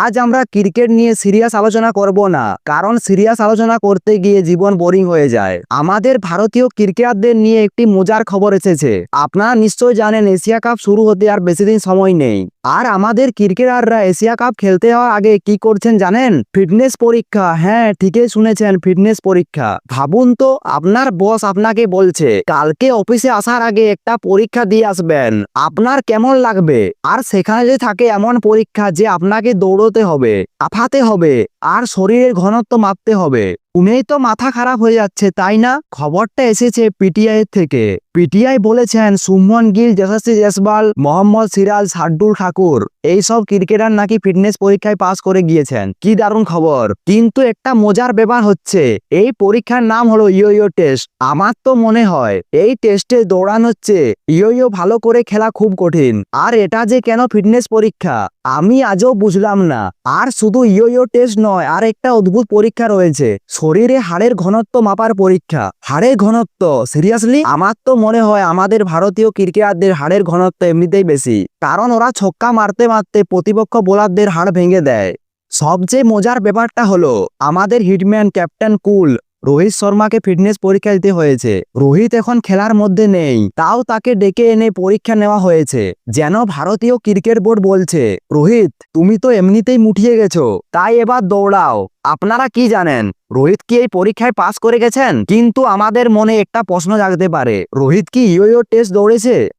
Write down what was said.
আজ আমরা ক্রিকেট নিয়ে সিরিয়াস আলোচনা করব না, কারণ সিরিয়াস আলোচনা করতে গিয়ে জীবন বোরিং হয়ে যায়। আমাদের ভারতীয় ক্রিকেটারদের নিয়ে একটি মজার খবর এসেছে। আপনারা নিশ্চয় জানেন, এশিয়া কাপ শুরু হতে আর বেশি দিন সময় নেই। আর আমাদের ক্রিকেটাররা এশিয়া কাপ খেলতে হওয়ার আগে কি করছেন জানেন? ফিটনেস পরীক্ষা। হ্যাঁ ঠিকই শুনেছেন, ফিটনেস পরীক্ষা। ভাবুন তো, আপনার বস আপনাকে বলছে, কালকে অফিসে আসার আগে একটা পরীক্ষা দিয়ে আসবেন। আপনার কেমন লাগবে? আর সেখানে যে থাকে এমন পরীক্ষা যে আপনাকে দৌড়তে হবে, আফাতে হবে, আর শরীরের ঘনত্ব মাপতে হবে। শুনেই তো মাথা খারাপ হয়ে যাচ্ছে, তাই না? খবরটা এসেছে পিটিআই থেকে। পিটিআই বলেছেন, সুমন গিল, যশস্বী জয়সওয়াল মোহাম্মদ সিরাজ শার্দুল ঠাকুর এইসব ক্রিকেটার নাকি ফিটনেস পরীক্ষায় পাস করে গিয়েছেন। কি দারুণ খবর। কিন্তু একটা মজার ব্যাপার হচ্ছে, এই পরীক্ষার নাম হলো ইয়ো টেস্ট। আমার তো মনে হয়, এই টেস্টে দৌড়ান হচ্ছে ইয়ো ভালো করে খেলা খুব কঠিন। আর এটা যে কেন ফিটনেস পরীক্ষা? আমি আজও বুঝলাম না। আর শুধু ইয়ো টেস্ট নয়, আর একটা অদ্ভুত পরীক্ষা রয়েছে। শরীরে হাড়ের ঘনত্ব মাপার পরীক্ষা। হাড়ের ঘনত্ব সিরিয়াসলি আমার তো মনে হয় আমাদের ভারতীয় ক্রিকেটারদের হাড়ের ঘনত্ব এমনিতেই বেশি। কারণ ওরা ছক্কা মারতে মারতে প্রতিপক্ষ বোলারদের হাড় ভেঙে দেয়। সবচেয়ে মজার ব্যাপারটা হলো, আমাদের হিটম্যান ক্যাপ্টেন কুল রোহিত শর্মাকে ফিটনেস পরীক্ষা দিতে হয়েছে। রোহিত এখন খেলার মধ্যে নেই। তাও তাকে ডেকে এনে পরীক্ষা নেওয়া হয়েছে। যেন ভারতীয় ক্রিকেট বোর্ড বলছে, রোহিত, তুমি তো এমনিতেই মুঠিয়ে গেছো। তাই এবার দৌড়াও। আপনারা কি জানেন? রোহিত কি এই পরীক্ষায় পাস করে গেছেন? কিন্তু আমাদের মনে একটা প্রশ্ন জাগতে পারে। রোহিত কি ইয়ো টেস্ট দৌড়েছে?